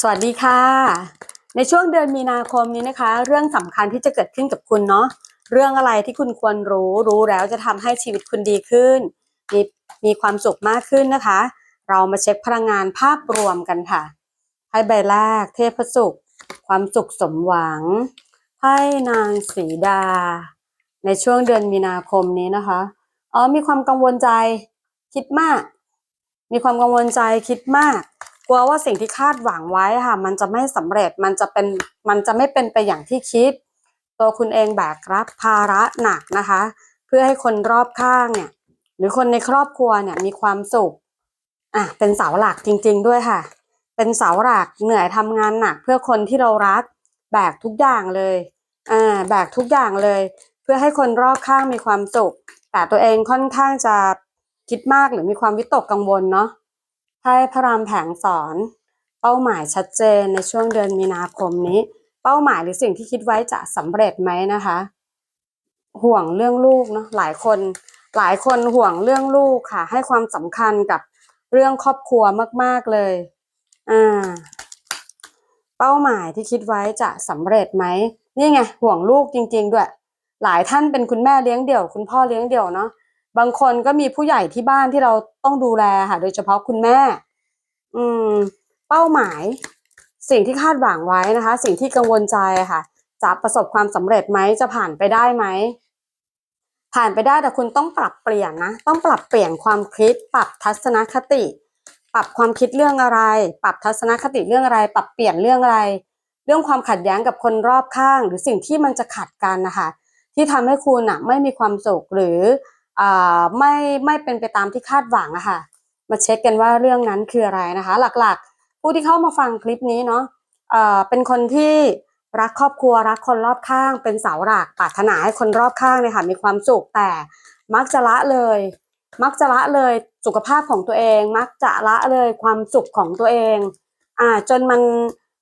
สวัสดีค่ะ ในช่วงเดือนมีนาคมนี้นะคะ เรื่องสำคัญที่จะเกิดขึ้นกับคุณเนาะเรื่องอะไรที่คุณควรรู้รู้แล้วจะทำให้ชีวิตคุณดีขึ้น มีมีความสุขมากขึ้นนะคะ เรามาเช็คพลังงานภาพรวมกันค่ะไพ่ใบแรก เทพสุข ความสุขสมหวังไพ่นางสีดา ในช่วงเดือนมีนาคมนี้นะคะอ๋อมีความกังวลใจคิดมาก มีความกังวลใจคิดมาก กลัวว่าสิ่งที่คาดหวังไว้ค่ะ มันจะไม่สำเร็จมันจะเป็นมันจะไม่เป็นไปอย่างที่คิด ตัวคุณเองแบกรับภาระหนักนะคะ เพื่อให้คนรอบข้างเนี่ย หรือคนในครอบครัวเนี่ยมีความสุขอะเป็นเสาหลักจริง ๆ ด้วยค่ะ เป็นเสาหลักเหนื่อยทำงานหนัก เพื่อคนที่เรารัก แบกทุกอย่างเลยอ่าแบกทุกอย่างเลย เพื่อให้คนรอบข้างมีความสุข แต่ตัวเองค่อนข้างจะคิดมากหรือมีความวิตกกังวลเนาะ ไพ่พระรามแผงสอน เป้าหมายชัดเจนในช่วงเดือนมีนาคมนี้ เป้าหมายหรือสิ่งที่คิดไว้จะสำเร็จไหมนะคะ ห่วงเรื่องลูกเนาะหลายคน หลายคนห่วงเรื่องลูกค่ะ ให้ความสำคัญกับเรื่องครอบครัวมาก ๆเลยอ่าเป้าหมายที่คิดไว้จะสำเร็จไหมนี่ไงห่วงลูกจริง ๆ ด้วย หลายท่านเป็นคุณแม่เลี้ยงเดี่ยว คุณพ่อเลี้ยงเดี่ยวเนาะ บางคนก็มีผู้ใหญ่ที่บ้านที่เราต้องดูแลค่ะ โดยเฉพาะคุณแม่ อืม เป้าหมาย สิ่งที่คาดหวังไว้นะคะ สิ่งที่กังวลใจค่ะ จะประสบความสำเร็จไหมจะผ่านไปได้ไหมผ่านไปได้แต่คุณต้องปรับเปลี่ยนนะ ต้องปรับเปลี่ยนความคิด ปรับทัศนคติ ปรับความคิดเรื่องอะไร ปรับทัศนคติเรื่องอะไร ปรับเปลี่ยนเรื่องอะไร เรื่องความขัดแย้งกับคนรอบข้าง หรือสิ่งที่มันจะขัดกันนะคะที่ทำให้คุณอะ ไม่มีความสุขหรือ ไม่ไม่เป็นไปตามที่คาดหวังอะค่ะ มาเช็คกันว่าเรื่องนั้นคืออะไรนะคะ หลักๆ ผู้ที่เข้ามาฟังคลิปนี้เนาะเอ่อเป็นคนที่รักครอบครัวรักคนรอบข้าง เป็นเสาหลักปรารถนาให้คนรอบข้างเนี่ยค่ะมีความสุขแต่มักจะละเลย มักจะละเลยสุขภาพของตัวเอง มักจะละเลยความสุขของตัวเองอ่าจนมัน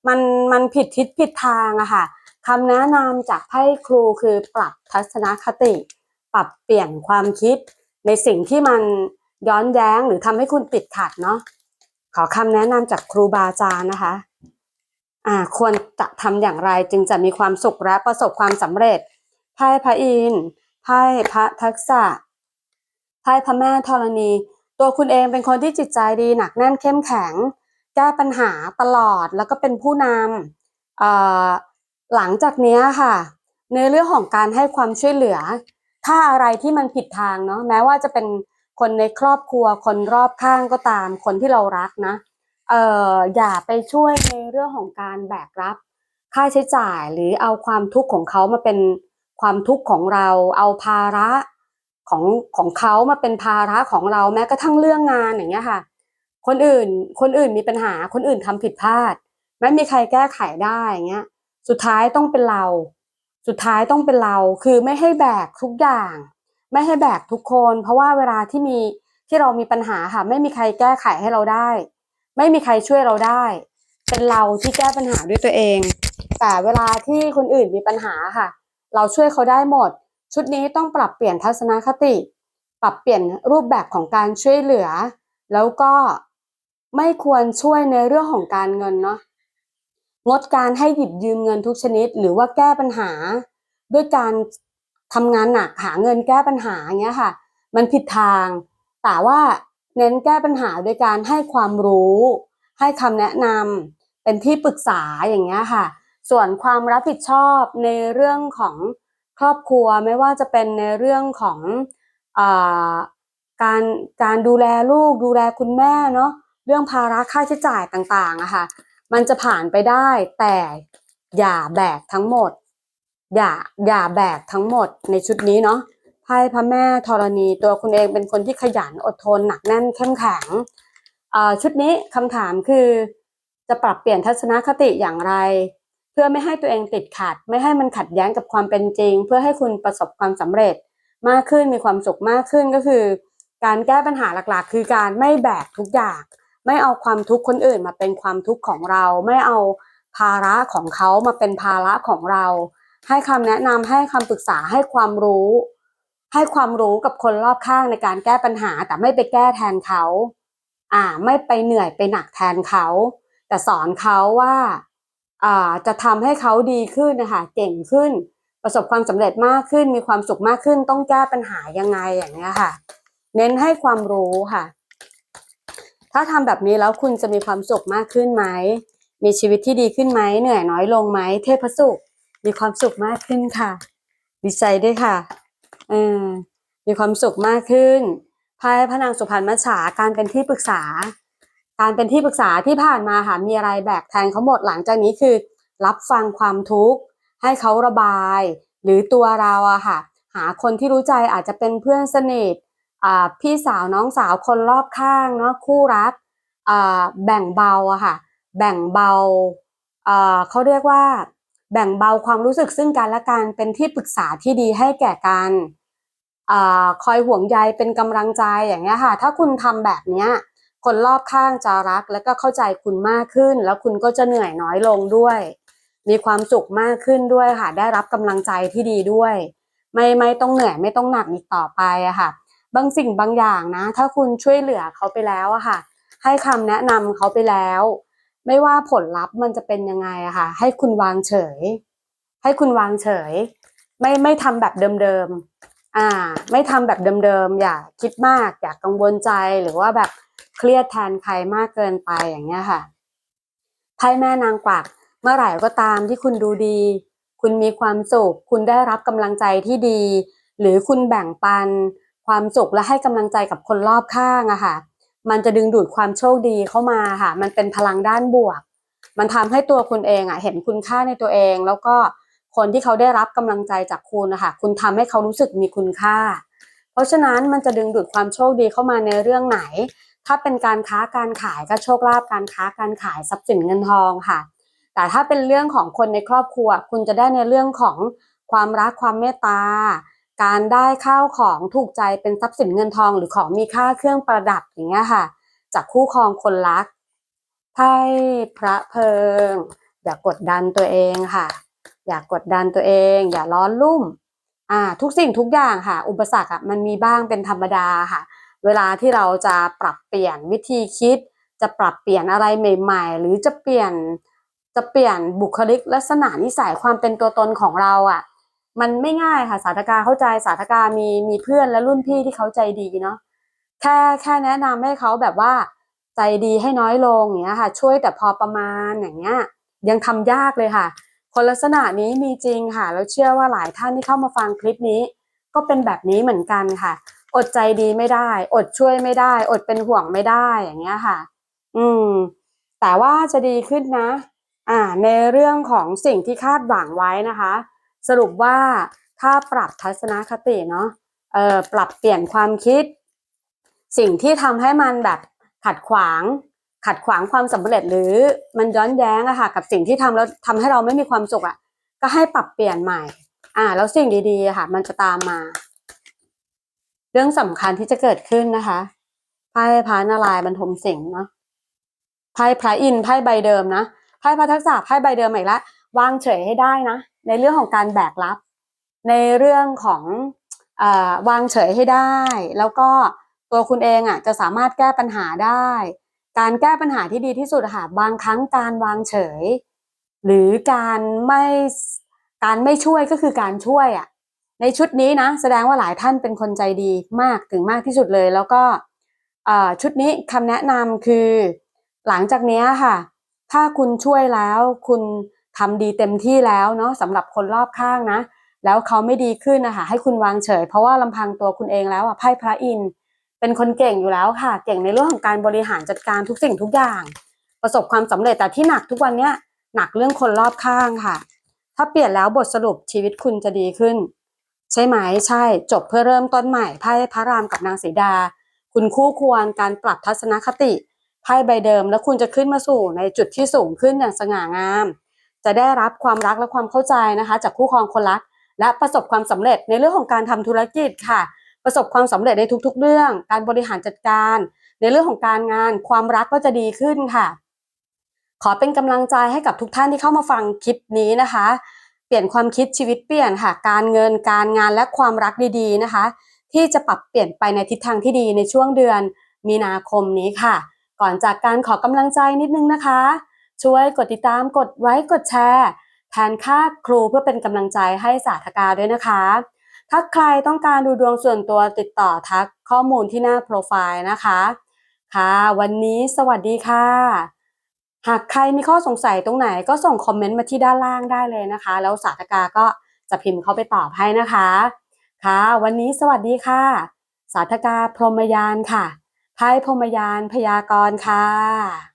มันมันผิดทิศผิดทางอะค่ะคำแนะนำจากไพ่ครูคือปรับทัศนคติ ปรับเปลี่ยนความคิด ในสิ่งที่มันย้อนแย้งหรือทำให้คุณติดขัดเนาะขอคำแนะนำจากครูบาอาจารย์นะคะอ่าควรจะทำอย่างไรจึงจะมีความสุขและประสบความสำเร็จไพ่พระอินทร์ไพ่พระทักษะไพ่พระแม่ธรณี ตัวคุณเองเป็นคนที่จิตใจดีหนักแน่นเข้มแข็ง แก้ปัญหาตลอดแล้วก็เป็นผู้นำหลังจากนี้ค่ะ ในเรื่องของการให้ความช่วยเหลือ ถ้าอะไรที่มันผิดทางเนาะแม้ว่าจะเป็นคนในครอบครัวคนรอบข้างก็ตาม คนที่เรารักนะเอ่ออย่าไปช่วยในเรื่องของการแบกรับ ค่าใช้จ่ายหรือเอาความทุกข์ของเขามาเป็นความทุกข์ของเรา เอาภาระของของเขามาเป็นภาระของเราแม้กระทั่งเรื่องงานอย่างเงี้ยค่ะ คนอื่นคนอื่นมีปัญหาคนอื่นทำผิดพลาด ไม่มีใครแก้ไขได้อย่างเงี้ย สุดท้ายต้องเป็นเรา สุดท้ายต้องเป็นเราคือไม่ให้แบกทุกอย่าง ไม่ให้แบกทุกคน เพราะว่าเวลาที่มีที่เรามีปัญหาค่ะ ไม่มีใครแก้ไขให้เราได้ ไม่มีใครช่วยเราได้ เป็นเราที่แก้ปัญหาด้วยตัวเอง แต่เวลาที่คนอื่นมีปัญหาค่ะ เราช่วยเขาได้หมด ชุดนี้ต้องปรับเปลี่ยนทัศนคติ ปรับเปลี่ยนรูปแบบของการช่วยเหลือ แล้วก็ไม่ควรช่วยในเรื่องของการเงินเนาะ งดการให้หยิบยืมเงินทุกชนิด หรือว่าแก้ปัญหา ด้วยการทำงานหนักหาเงินแก้ปัญหาอย่างเงี้ยค่ะ มันผิดทาง แต่ว่าเน้นแก้ปัญหาโดยการให้ความรู้ ให้คำแนะนำเป็นที่ปรึกษาอย่างเงี้ยค่ะ ส่วนความรับผิดชอบในเรื่องของครอบครัวไม่ว่าจะเป็นในเรื่องของอาการการดูแลลูกดูแลคุณแม่เนาะเรื่องภาระค่าใช้จ่ายต่างๆอะค่ะ มันจะผ่านไปได้ แต่อย่าแบกทั้งหมด อย่าอย่าแบกทั้งหมดในชุดนี้เนาะไพ่พระแม่ธรณีตัวคุณเองเป็นคนที่ขยันอดทนหนักแน่นเข้มแข็งชุดนี้คำถามคือจะปรับเปลี่ยนทัศนคติอย่างไร เพื่อไม่ให้ตัวเองติดขัด ไม่ให้มันขัดแย้งกับความเป็นจริง เพื่อให้คุณประสบความสำเร็จมากขึ้นมีความสุขมากขึ้นก็คือ การแก้ปัญหาหลักๆ คือการไม่แบกทุกอย่าง ไม่เอาความทุกข์คนอื่นมาเป็นความทุกข์ของเรา ไม่เอาภาระของเขามาเป็นภาระของเรา ให้คำแนะนำให้คำปรึกษาให้ความรู้ ให้ความรู้กับคนรอบข้างในการแก้ปัญหา แต่ไม่ไปแก้แทนเขา อ่า ไม่ไปเหนื่อยไปหนักแทนเขา แต่สอนเขาว่าอ่าจะทำให้เขาดีขึ้นนะคะเก่งขึ้น ประสบความสำเร็จมากขึ้น มีความสุขมากขึ้น ต้องแก้ปัญหายังไงอย่างเงี้ยค่ะ เน้นให้ความรู้ค่ะ ถ้าทำแบบนี้แล้วคุณจะมีความสุขมากขึ้นไหม มีชีวิตที่ดีขึ้นไหม เหนื่อยน้อยลงไหม เทพสุข มีความสุขมากขึ้นค่ะ ดีใจด้วยค่ะเออมีความสุขมากขึ้นไพ่พระนางสุพรรณมัจฉาการเป็นที่ปรึกษา การเป็นที่ปรึกษาที่ผ่านมาค่ะมีอะไรแบกแทนเขาหมดหลังจากนี้คือ รับฟังความทุกข์ให้เขาระบาย หรือตัวเราอะค่ะ หาคนที่รู้ใจอาจจะเป็นเพื่อนสนิท พี่สาวน้องสาวคนรอบข้างเนาะคู่รักแบ่งเบาอะค่ะ แบ่งเบาเขาเรียกว่า แบ่งเบาความรู้สึกซึ่งกันและกันเป็นที่ปรึกษาที่ดีให้แก่กันอคอยห่วงใยเป็นกำลังใจอย่างเงี้ยค่ะ ถ้าคุณทำแบบเนี้ยคนรอบข้างจะรักและก็เข้าใจคุณมากขึ้น แล้วคุณก็จะเหนื่อยน้อยลงด้วย มีความสุขมากขึ้นด้วยค่ะ ได้รับกำลังใจที่ดีด้วย ไม่ไม่ต้องเหนื่อยไม่ต้องหนักอีกต่อไปอะค่ะ บางสิ่งบางอย่างนะ ถ้าคุณช่วยเหลือเขาไปแล้วอะค่ะ ให้คำแนะนำเขาไปแล้ว ไม่ว่าผลลัพธ์มันจะเป็นยังไงอะค่ะ ให้คุณวางเฉย ให้คุณวางเฉย ไม่ไม่ทำแบบเดิมๆอ่า ไม่ทำแบบเดิมๆอย่าคิดมากอย่ากังวลใจหรือว่าแบบเครียดแทนใครมากเกินไปอย่างเงี้ยค่ะไพ่แม่นางกวักเมื่อไหร่ก็ตามที่คุณดูดี คุณมีความสุขคุณได้รับกำลังใจที่ดี หรือคุณแบ่งปัน ความสุขและให้กำลังใจกับคนรอบข้างอะค่ะ มันจะดึงดูดความโชคดีเข้ามาค่ะ มันเป็นพลังด้านบวก มันทำให้ตัวคุณเองอะเห็นคุณค่าในตัวเอง แล้วก็คนที่เขาได้รับกำลังใจจากคุณนะคะคุณทำให้เขารู้สึกมีคุณค่า เพราะฉะนั้นมันจะดึงดูดความโชคดีเข้ามาในเรื่องไหน ถ้าเป็นการค้าการขายก็โชคลาภการค้าการขายทรัพย์สินเงินทองค่ะ แต่ถ้าเป็นเรื่องของคนในครอบครัว คุณจะได้ในเรื่องของความรักความเมตตา การได้ข้าวของถูกใจเป็นทรัพย์สินเงินทองหรือของมีค่าเครื่องประดับอย่างเงี้ยค่ะ จากคู่ครองคนรักไพ่พระเพิง อย่ากดดันตัวเองค่ะ อย่ากดดันตัวเอง อย่าร้อนรุ่มอ่าทุกสิ่งทุกอย่างค่ะ อุปสรรคอะมันมีบ้างเป็นธรรมดาค่ะ เวลาที่เราจะปรับเปลี่ยนวิธีคิด จะปรับเปลี่ยนอะไรใหม่ ๆ หรือจะเปลี่ยนจะเปลี่ยนบุคลิกลักษณะนิสัยความเป็นตัวตนของเราอะ มันไม่ง่ายค่ะสาธกาเข้าใจสาธกามีมีเพื่อนและรุ่นพี่ที่เขาใจดีเนาะแค่แค่แนะนำให้เขาแบบว่าใจดีให้น้อยลงอย่างเงี้ยค่ะ ช่วยแต่พอประมาณอย่างเงี้ย ยังทำยากเลยค่ะ คนลักษณะนี้มีจริงค่ะ แล้วเชื่อว่าหลายท่านที่เข้ามาฟังคลิปนี้ ก็เป็นแบบนี้เหมือนกันค่ะ อดใจดีไม่ได้ อดช่วยไม่ได้ อดเป็นห่วงไม่ได้อย่างเงี้ยค่ะ อืม แต่ว่าจะดีขึ้นนะ อ่า ในเรื่องของสิ่งที่คาดหวังไว้นะคะ สรุปว่าถ้าปรับทัศนคติเนาะเอ่อปรับเปลี่ยนความคิด สิ่งที่ทำให้มันแบบขัดขวาง ขัดขวางความสำเร็จหรือมันย้อนแย้งอะค่ะกับสิ่งที่ทำแล้วทำให้เราไม่มีความสุขอะก็ให้ปรับเปลี่ยนใหม่ อ่า แล้วสิ่งดีๆอะค่ะ มันจะตามมา เรื่องสำคัญที่จะเกิดขึ้นนะคะไพ่พระนารายณ์บรรทมสิงห์เนาะไพ่พระอินทร์ไพ่ใบเดิมนะ พ่พระทักษะไพ่ใบเดิมอีกแล้ววางเฉยให้ได้นะ ในเรื่องของการแบกรับ ในเรื่องของอวางเฉยให้ได้ แล้วก็ตัวคุณเองอะจะสามารถแก้ปัญหาได้ การแก้ปัญหาที่ดีที่สุดค่ะบางครั้งการวางเฉย หรือการไม่การไม่ช่วยก็คือการช่วยอะในชุดนี้นะ แสดงว่าหลายท่านเป็นคนใจดีมากถึงมากที่สุดเลย แล้วก็ชุดนี้คำแนะนำคือ หลังจากนี้ค่ะ ถ้าคุณช่วยแล้ว คุณทำดีเต็มที่แล้วเนาะสำหรับคนรอบข้างนะ แล้วเขาไม่ดีขึ้นนะคะให้คุณวางเฉย เพราะว่าลำพังตัวคุณเองแล้วอะไพ่พระอินเป็นคนเก่งอยู่แล้วค่ะ เก่งในเรื่องของการบริหารจัดการทุกสิ่งทุกอย่าง ประสบความสำเร็จแต่ที่หนักทุกวันเนี้ยหนักเรื่องคนรอบข้างค่ะ ถ้าเปลี่ยนแล้วบทสรุปชีวิตคุณจะดีขึ้น ใช่ไหมใช่จบเพื่อเริ่มต้นใหม่ไพ่พระรามกับนางสีดา คุณคู่ควรการปรับทัศนคติ ไพ่ใบเดิมแล้วคุณจะขึ้นมาสู่ในจุดที่สูงขึ้นอย่างสง่างาม จะได้รับความรักและความเข้าใจนะคะ จากคู่ครองคนรัก และประสบความสำเร็จในเรื่องของการทำธุรกิจค่ะ ประสบความสำเร็จในทุก ๆ เรื่อง การบริหารจัดการ ในเรื่องของการงาน ความรักก็จะดีขึ้นค่ะ ขอเป็นกำลังใจให้กับทุกท่านที่เข้ามาฟังคลิปนี้นะคะ เปลี่ยนความคิดชีวิตเปลี่ยนค่ะ การเงินการงานและความรักดีๆนะคะ ที่จะปรับเปลี่ยนไปในทิศทางที่ดีในช่วงเดือนมีนาคมนี้ค่ะ ก่อนจากการขอกำลังใจนิดนึงนะคะ ช่วยกดติดตามกดไลค์กดแชร์ แทนค่าครูเพื่อเป็นกำลังใจให้สาธกาด้วยนะคะ ถ้าใครต้องการดูดวงส่วนตัวติดต่อทักข้อมูลที่หน้าโปรไฟล์นะคะ ค่ะ วันนี้สวัสดีค่ะ หากใครมีข้อสงสัยตรงไหนก็ส่งคอมเมนต์มาที่ด้านล่างได้เลยนะคะ แล้วสาธกาก็จะพิมพ์เข้าไปตอบให้นะคะ ค่ะ วันนี้สวัสดีค่ะสาธกาพรหมยานค่ะ ไพ่พรมยานพยากรณ์ค่ะ